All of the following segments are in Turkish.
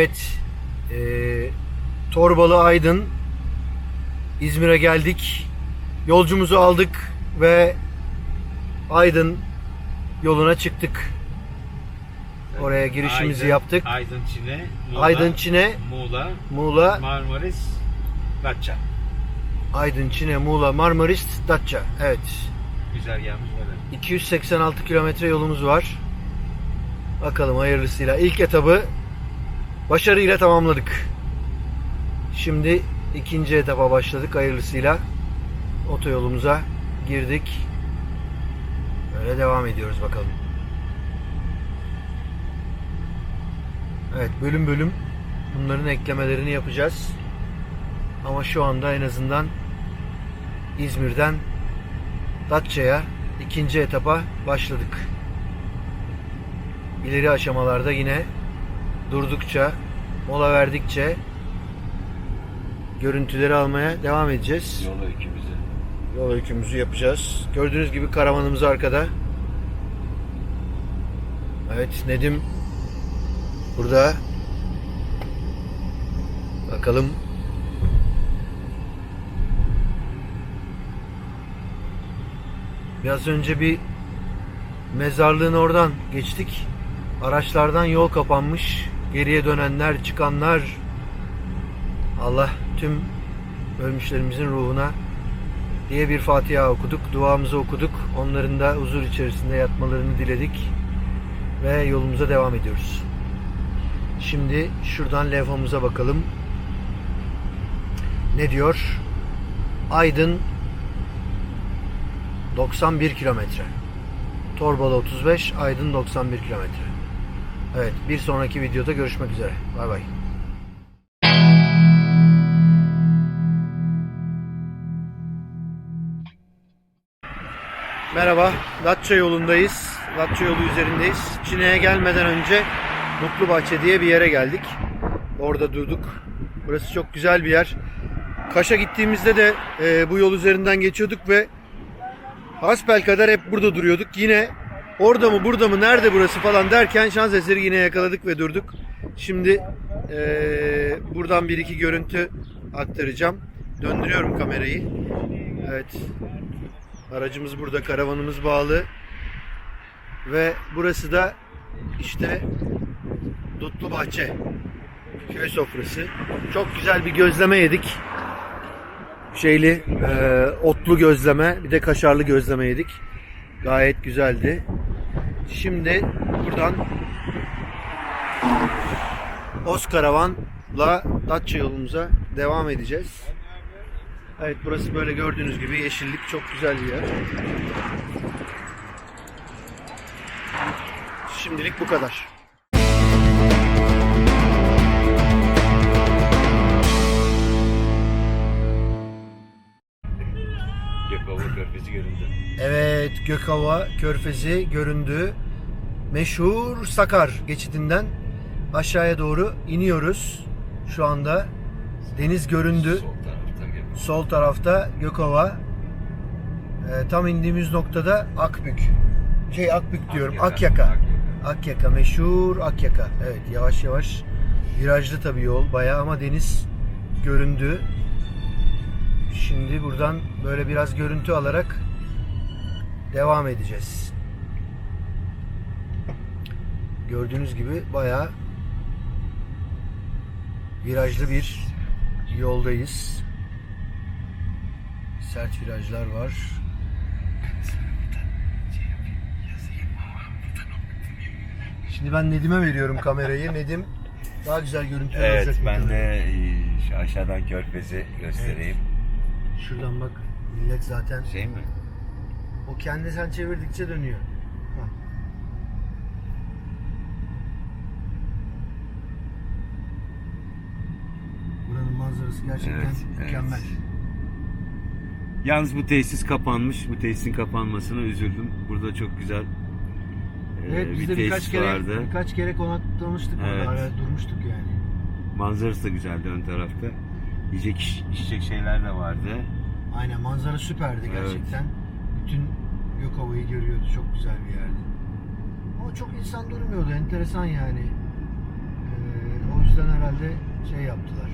Evet. eee, Torbalı Aydın İzmir'e geldik. Yolcumuzu aldık ve Aydın yoluna çıktık. Oraya girişimizi Aydın- yaptık. Aydın Çin'e, Muğla, Aydın Çin'e, Muğla, Muğla, Marmaris, Datça. Aydın Çin'e, Muğla, Marmaris, Datça. Evet. Güzergahımız böyle. 286 kilometre yolumuz var. Bakalım hayırlısıyla. İlk etabı başarıyla tamamladık. Şimdi ikinci etapa başladık hayırlısıyla. Otoyolumuza girdik. Böyle devam ediyoruz bakalım. Evet bölüm bölüm bunların eklemelerini yapacağız. Ama şu anda en azından İzmir'den Datça'ya ikinci etapa başladık. İleri aşamalarda yine durdukça, mola verdikçe görüntüleri almaya devam edeceğiz. Yol öykümüzü. Yol öykümüzü yapacağız. Gördüğünüz gibi karavanımız arkada. Evet Nedim burada. Bakalım. Biraz önce bir mezarlığın oradan geçtik. Araçlardan yol kapanmış. Geriye dönenler, çıkanlar. Allah tüm ölmüşlerimizin ruhuna diye bir Fatiha okuduk. Duamızı okuduk. Onların da huzur içerisinde yatmalarını diledik. Ve yolumuza devam ediyoruz. Şimdi şuradan levhamıza bakalım. Ne diyor? Aydın 91 kilometre. Torbalı 35, Aydın 91 kilometre. Evet, bir sonraki videoda görüşmek üzere. Bay bay. Merhaba, Datça yolundayız. Datça yolu üzerindeyiz. Çine'ye gelmeden önce Mutlu Bahçe diye bir yere geldik. Orada durduk. Burası çok güzel bir yer. Kaş'a gittiğimizde de e, bu yol üzerinden geçiyorduk ve hasbel kadar hep burada duruyorduk. Yine orada mı burada mı nerede burası falan derken şans eseri yine yakaladık ve durduk. Şimdi e, buradan bir iki görüntü aktaracağım. Döndürüyorum kamerayı. Evet. Aracımız burada, karavanımız bağlı. Ve burası da işte Dutlu Bahçe köy sofrası. Çok güzel bir gözleme yedik. Şeyli, e, otlu gözleme, bir de kaşarlı gözleme yedik. Gayet güzeldi. Şimdi buradan Oskaravan'la Datça yolumuza devam edeceğiz. Evet burası böyle gördüğünüz gibi yeşillik çok güzel bir yer. Şimdilik bu kadar. Gökova Körfezi göründü. Meşhur Sakar geçidinden aşağıya doğru iniyoruz. Şu anda deniz göründü. Sol tarafta Gökova. Sol tarafta Gökova. Ee, tam indiğimiz noktada Akbük. Şey Akbük diyorum. Akyaka. Akyaka meşhur Akyaka. Evet yavaş yavaş virajlı tabii yol bayağı ama deniz göründü. Şimdi buradan böyle biraz görüntü alarak devam edeceğiz. Gördüğünüz gibi bayağı virajlı bir yoldayız. Sert virajlar var. Şimdi ben Nedim'e veriyorum kamerayı. Nedim daha güzel görüntüler Evet alacak. ben muhtemelen. de e, şu aşağıdan körfezi göstereyim. Şuradan bak millet zaten Şey mi? Kendi sen çevirdikçe dönüyor. Buranın manzarası gerçekten Evet, evet. mükemmel. Yalnız bu tesis kapanmış. Bu tesisin kapanmasına üzüldüm. Burada çok güzel e, Evet biz de bir birkaç tesis kere vardı. birkaç kere konaklamıştık Evet. orada. Ara durmuştuk yani. Manzarası da güzeldi ön tarafta. Yiyecek iç- içecek şeyler de vardı. Aynen manzara süperdi Evet. gerçekten. Bütün Gökova'yı görüyordu. Çok güzel bir yerdi. Ama çok insan durmuyordu. Enteresan yani. Ee, o yüzden yüzden herhalde şey yaptılar.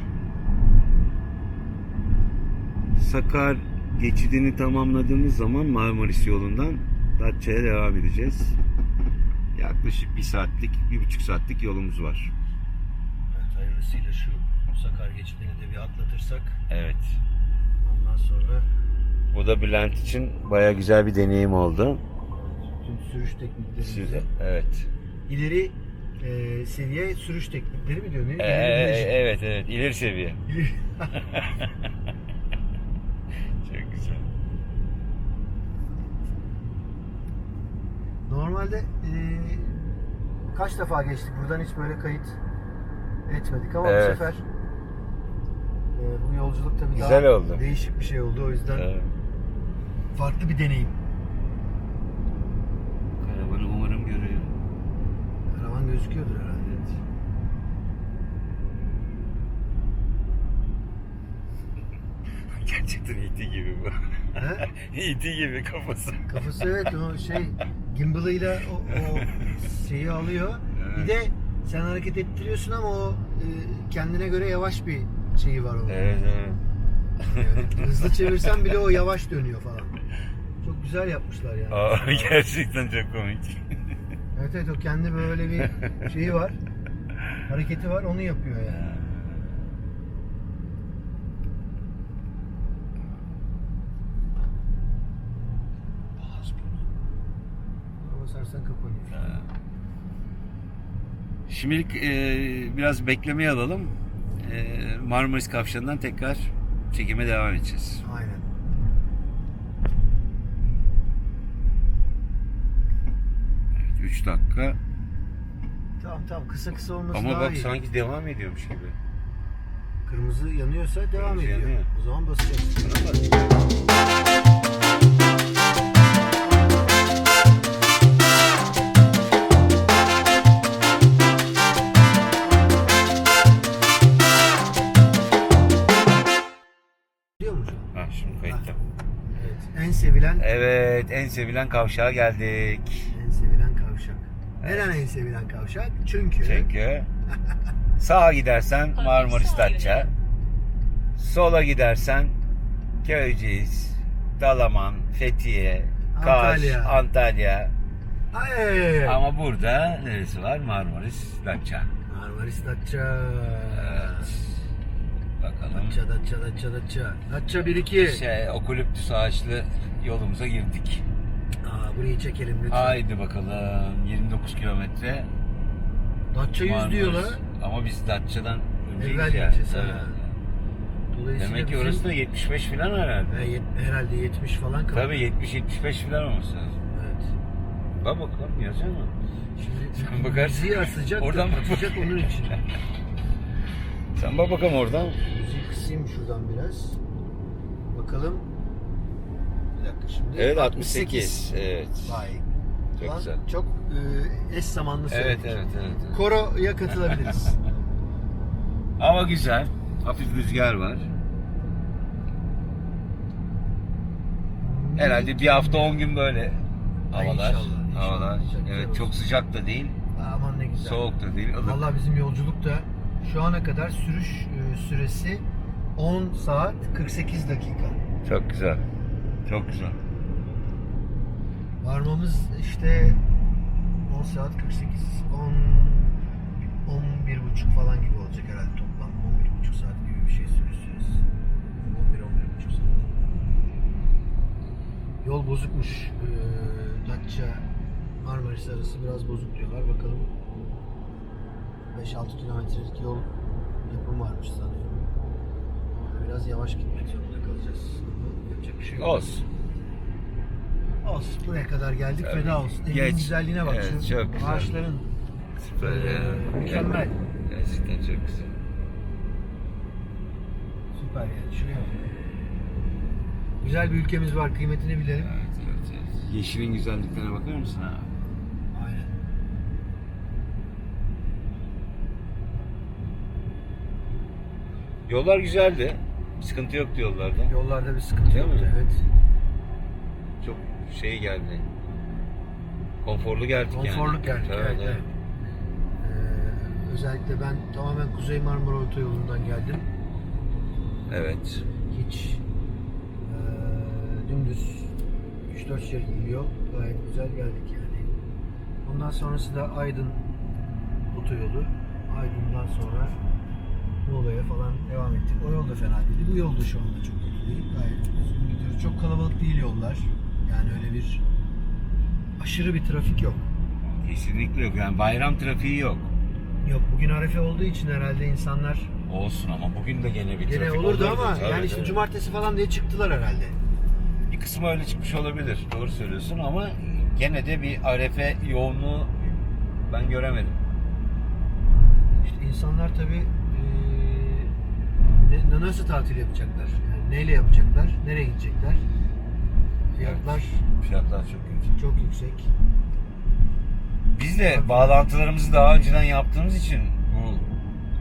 Sakar geçidini tamamladığımız zaman Marmaris yolundan Datça'ya devam edeceğiz. Yaklaşık bir saatlik, bir buçuk saatlik yolumuz var. Evet, hayırlısıyla şu Sakar geçidini de bir atlatırsak Evet. ondan sonra Bu da Bülent için baya güzel bir deneyim oldu. tüm sürüş tekniklerimizi Evet. ileri e, seviye sürüş teknikleri mi diyor? Ne? Ee, İleri- evet evet ileri seviye. Çok güzel. Normalde e, kaç defa geçtik buradan hiç böyle kayıt etmedik ama Evet. bu sefer e, bu yolculuk tabii Güzel daha oldu. değişik bir şey oldu o yüzden farklı bir deneyim. Karavanı umarım görüyor. Karavan gözüküyordur herhalde. Gerçekten iti gibi bu. He? iti gibi kafası. Kafası evet o şey gimbal'ıyla o, o şeyi alıyor. Bir de sen hareket ettiriyorsun ama o e, kendine göre yavaş bir şeyi var onun. Evet evet. Yani hızlı çevirsen bile o yavaş dönüyor falan. Çok güzel yapmışlar yani. Aa, gerçekten çok komik. Evet evet o kendi böyle bir şeyi var. Hareketi var onu yapıyor yani. Basarsan kapanıyor. Şimdilik e, biraz beklemeye alalım. E, Marmaris Kavşağı'ndan tekrar çekime devam edeceğiz. Aynen. Evet, 3 dakika. Tamam tamam kısa kısa olması Ama daha bak iyi. sanki devam ediyormuş gibi. Kırmızı yanıyorsa devam Kırmızı ediyor. yanıyor. O zaman basacağız. Bana bak. Evet, en sevilen kavşağa geldik. en sevilen kavşak. Neden en sevilen kavşak? Çünkü, Çünkü sağa gidersen Marmaris Datça, sola gidersen Köyceğiz, Dalaman, Fethiye, Kaş, Antalya. Antalya. Ay, Ama burada neresi var? Marmaris Datça. Marmaris Datça. Evet. Bakalım. Datça, Datça, Datça, Datça. Datça 1-2. Şey, okulüptüs ağaçlı yolumuza girdik. Aa, burayı çekelim lütfen. Haydi bakalım 29 kilometre. Datça 100 Marmaris. diyorlar. Ama biz Datça'dan önceyiz Evvel ya. gideceğiz, ha. Evet. Dolayısıyla Demek ki bizim- orası da 75 falan herhalde. Ha, yet- herhalde 70 falan kaldı. Tabii 70-75 falan olması lazım. Evet. Bak bakalım yazıyor mu? Şimdi Sen bakarsın. müziği asacak, Oradan bak. atacak onun için. Sen bak bakalım oradan. Müziği kısayım şuradan biraz. Bakalım. Dakika şimdi. Evet 68. Evet. Vay. Çok Lan güzel. Çok e, eş zamanlı Evet söyledik. evet evet. evet. Koro'ya katılabiliriz. Hava güzel. Hafif rüzgar var. Herhalde bir hafta 10 gün böyle Ay havalar. inşallah, inşallah. Havalar. Güzel, güzel Evet olsun. çok sıcak da değil, Aman ne güzel. soğuk da değil. ılık. Vallahi bizim yolculukta şu ana kadar sürüş e, süresi 10 saat 48 dakika. Çok güzel. Çok güzel. Varmamız işte 10 saat 48 10 11 buçuk falan gibi olacak herhalde toplam. 11 buçuk saat gibi bir şey sürüş süresi 11 11 buçuk saat. Yol bozukmuş. Ee, Datça Marmaris arası biraz bozuk diyorlar. Bakalım. 5-6 kilometrelik yol yapım varmış sanıyorum. Biraz yavaş gitmek zorunda kalacağız Ama yapacak bir şey Olsun. Olsun buraya kadar geldik Tabii. feda olsun. Evin Geç. güzelliğine bak Evet, şu çok güzel. ağaçların Süper ya. Mükemmel. Gerçekten çok güzel. süper yani şuraya bak. Güzel bir ülkemiz var kıymetini bilelim. Evet, evet, evet. Yeşilin güzelliklerine bakar mısın ha? Aynen. Yollar güzeldi. Sıkıntı yoktu yollarda. Yollarda bir sıkıntı Değil yoktu mi? evet. Çok şey geldi. Konforlu geldik yani. Konforluk geldik Tabii, evet, evet. Ee, Özellikle ben tamamen Kuzey Marmara Otoyolu'ndan geldim. Evet. Hiç eee, dümdüz 3-4 şeritli yol. Gayet güzel geldik yani. Ondan sonrası da Aydın otoyolu. Aydın'dan sonra Muğla'ya falan devam ettik. O yol da fena değil. Bu yol da şu anda çok kötü değil. Gayet düzgün gidiyoruz. Çok kalabalık değil yollar. Yani öyle bir aşırı bir trafik yok. Kesinlikle yok. Yani bayram trafiği yok. Yok bugün Arefe olduğu için herhalde insanlar Olsun ama bugün de gene bir gene trafik olurdu ama Tabii, yani işte tabii. cumartesi falan diye çıktılar herhalde. Bir kısmı öyle çıkmış olabilir. Doğru söylüyorsun ama gene de bir arefe yoğunluğu ben göremedim. İşte insanlar tabii ne, nasıl tatil yapacaklar? Yani neyle yapacaklar? Nereye gidecekler? Fiyatlar Fiyatlar çok yüksek. çok yüksek. Biz de bağlantılarımızı daha önceden yaptığımız için bu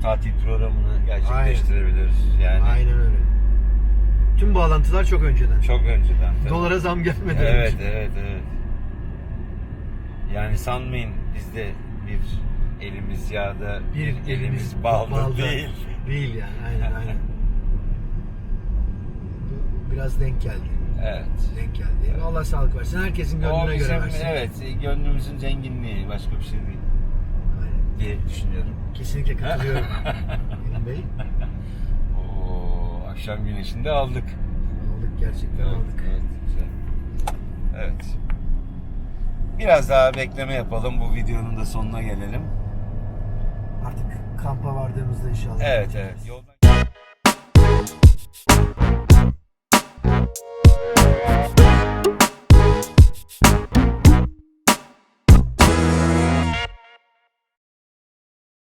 tatil programını gerçekleştirebiliriz. Yani Aynen öyle. Tüm bağlantılar çok önceden. çok önceden. tabii. Dolara zam gelmeden Evet, önce. evet, evet. Yani sanmayın bizde bir elimiz yağda, bir, elimiz balda, değil. Değil yani aynen aynen. Biraz denk geldi. Evet. Denk geldi. Allah sağlık versin. Herkesin O gönlüne bizim, göre versin. evet, gönlümüzün zenginliği, başka bir şey değil Aynen. diye düşünüyorum. Kesinlikle katılıyorum. Emin Bey. Oo, akşam güneşinde aldık. Aldık gerçekten Evet, aldık. evet, güzel. Evet. Biraz daha bekleme yapalım. Bu videonun da sonuna gelelim. Artık kampa vardığımızda inşallah. Evet, evet. Yol...